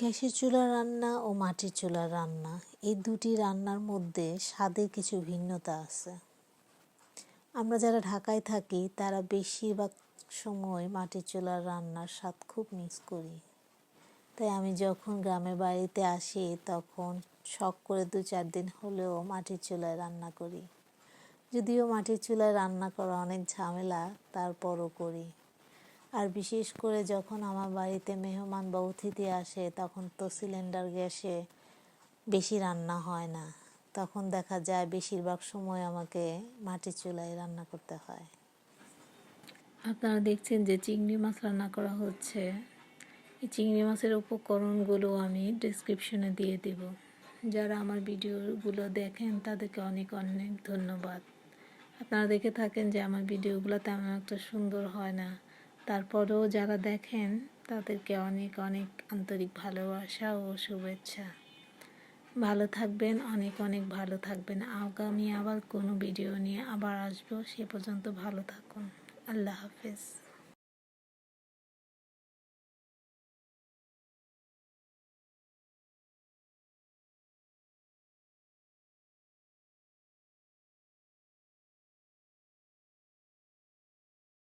গ্যাসের চুলা রান্না ও মাটির চুলার রান্না, এই দুটি রান্নার মধ্যে স্বাদে কিছু ভিন্নতা আছে। আমরা যারা ঢাকায় থাকি, তারা বেশিরভাগ সময় মাটির চুলার রান্নার স্বাদ খুব মিস করি। তাই আমি যখন গ্রামের বাড়িতে আসি, তখন শখ করে দু চার দিন হলেও মাটির চুলায় রান্না করি। যদিও মাটির চুলায় রান্না করা অনেক ঝামেলা, তারপরও করি। আর বিশেষ করে যখন আমার বাড়িতে মেহমান বা অতিথি আসে, তখন তো সিলিন্ডার গ্যাসে বেশি রান্না হয় না। তখন দেখা যায় বেশিরভাগ সময় আমাকে মাটির চুলায় রান্না করতে হয়। আপনারা দেখছেন যে চিংড়ি মাছ রান্না করা হচ্ছে। এই চিংড়ি মাছের উপকরণগুলো আমি ডিসক্রিপশনে দিয়ে দেব। যারা আমার ভিডিওগুলো দেখেন, তাদেরকে অনেক অনেক ধন্যবাদ। আপনারা দেখে থাকেন যে আমার ভিডিওগুলো তেমন একটা সুন্দর হয় না। তারপরেও যারা দেখেন, তাদেরকে অনেক অনেক আন্তরিক ভালোবাসা ও শুভেচ্ছা। ভালো থাকবেন, অনেক অনেক ভালো থাকবেন। আগামী আবার কোনো ভিডিও নিয়ে আবার আসব। সে পর্যন্ত ভালো থাকুন। আল্লাহ হাফেজ।